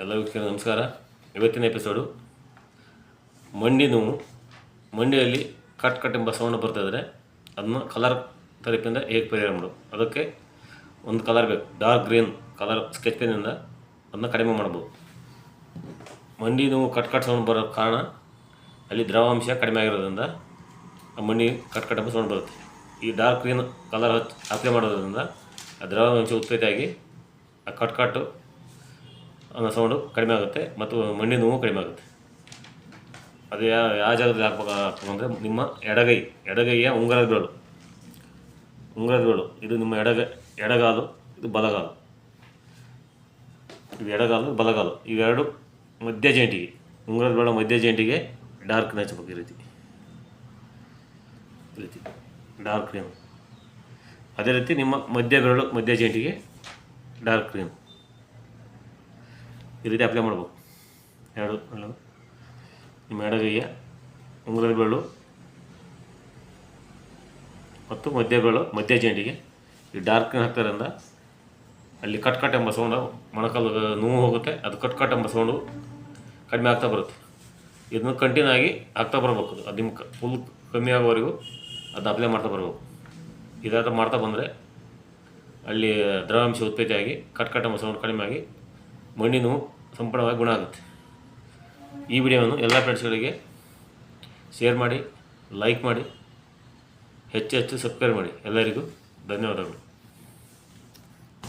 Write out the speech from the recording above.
ಎಲ್ಲ ನಮಸ್ಕಾರ. ಇವತ್ತಿನ ಎಪಿಸೋಡು ಮಂಡಿ ನೋವು. ಮಂಡಿಯಲ್ಲಿ ಕಟ್ ಕಟ್ ಎಂಬ ಸೌಂಡ್ ಬರ್ತಾಯಿದ್ರೆ ಅದನ್ನು ಕಲರ್ ತರಪಿಂದ ಹೇಗೆ ಪರಿಹಾರ ಮಾಡು ಅದಕ್ಕೆ ಒಂದು ಕಲರ್ ಬೇಕು. ಡಾರ್ಕ್ ಗ್ರೀನ್ ಕಲರ್ ಸ್ಕೆಚ್ ಪೆನ್ನಿಂದ ಅದನ್ನ ಕಡಿಮೆ ಮಾಡ್ಬೋದು. ಮಂಡಿ ನೋವು ಕಟ್ ಕಟ್ ಸೌಂಡ್ ಬರೋ ಕಾರಣ ಅಲ್ಲಿ ದ್ರವಾಂಶ ಕಡಿಮೆ ಆಗಿರೋದ್ರಿಂದ ಆ ಮಂಡಿ ಕಟ್ ಕಟ್ ಎಂಬ ಸೌಂಡ್ ಬರುತ್ತೆ. ಈ ಡಾರ್ಕ್ ಗ್ರೀನ್ ಕಲರ್ ಹಚ್ಚಿ ಅಪ್ಲೈ ಮಾಡೋದ್ರಿಂದ ಆ ದ್ರವಾಂಶ ಉತ್ಪತ್ತಿಯಾಗಿ ಆ ಕಟ್ ಕಟ್ಟು ಅನ್ನೋ ಸೌಂಡು ಕಡಿಮೆ ಆಗುತ್ತೆ ಮತ್ತು ಮಂಡಿ ನೋವು ಕಡಿಮೆ ಆಗುತ್ತೆ. ಅದು ಯಾವ ಯಾವ ಜಾಗದಲ್ಲಿ ಹಾಕ್ಬೇಕು ಅಂದರೆ ನಿಮ್ಮ ಎಡಗೈ, ಎಡಗೈಯ ಉಂಗರಗಳು ಉಂಗರಗಳು ಇದು ನಿಮ್ಮ ಎಡಗ, ಎಡಗಾಲು, ಇದು ಬಲಗಾಲು. ಇದು ಎಡಗಾಲು ಬಲಗಾಲು. ಇವೆರಡು ಮಧ್ಯ ಜಂಟಿಗೆ ಉಂಗುರದ ಬೇಳ ಮಧ್ಯ ಜಂಟಿಗೆ ಡಾರ್ಕ್ ಹಚ್ಬೇಕು ಈ ರೀತಿ. ಈ ರೀತಿ, ಡಾರ್ಕ್ ಕ್ರೀಮ್. ಅದೇ ರೀತಿ ನಿಮ್ಮ ಮಧ್ಯ ಬೆರಳು ಮಧ್ಯ ಜಂಟಿಗೆ ಡಾರ್ಕ್ ಕ್ರೀಮ್. ಈ ರೀತಿ ಅಪ್ಲೈ ಮಾಡ್ಬೇಕು. ಎರಡು ನಿಮ್ಮ ಎಡಗೈಯ ಉಂಗುರದ ಬೆಳ್ಳು ಮತ್ತು ಮಧ್ಯ ಬೆಳ್ಳು ಮಧ್ಯ ಜೇಂಟಿಗೆ. ಈ ಡಾರ್ಕ್ ಹಾಕ್ತಾರಿಂದ ಅಲ್ಲಿ ಕಟ್ ಕಟ್ ಎಂಬ ಸೌಂಡು ಮೊಣಕಾಲು ನೋವು ಹೋಗುತ್ತೆ. ಅದು ಕಟ್ ಕಟ್ ಎಂಬ ಸೌಂಡು ಕಡಿಮೆ ಆಗ್ತಾ ಬರುತ್ತೆ. ಇದನ್ನು ಕಂಟಿನ್ಯೂ ಆಗಿ ಆಗ್ತಾ ಬರಬೇಕು. ಅದು ಅದು ನಿಮ್ಮ ಫುಲ್ ಕಮ್ಮಿ ಆಗೋವರೆಗೂ ಅದನ್ನ ಅಪ್ಲೈ ಮಾಡ್ತಾ ಬರಬೇಕು. ಇದಾದ ಮಾಡ್ತಾ ಬಂದರೆ ಅಲ್ಲಿ ದ್ರವಾಂಶ ಉತ್ಪತ್ತಿಯಾಗಿ ಕಟ್ ಕಟ್ ಎಂಬ ಸೌಂಡ್ ಕಡಿಮೆ ಆಗಿ ನೋವು ಸಂಪೂರ್ಣವಾಗಿ ಗುಣ ಆಗುತ್ತೆ. ಈ ವಿಡಿಯೋವನ್ನು ಎಲ್ಲ ಫ್ರೆಂಡ್ಸ್ಗಳಿಗೆ ಶೇರ್ ಮಾಡಿ ಲೈಕ್ ಮಾಡಿ, ಹೆಚ್ಚು ಹೆಚ್ಚು ಸಬ್ಸ್ಕ್ರೈಬ್ ಮಾಡಿ. ಎಲ್ಲರಿಗೂ ಧನ್ಯವಾದಗಳು.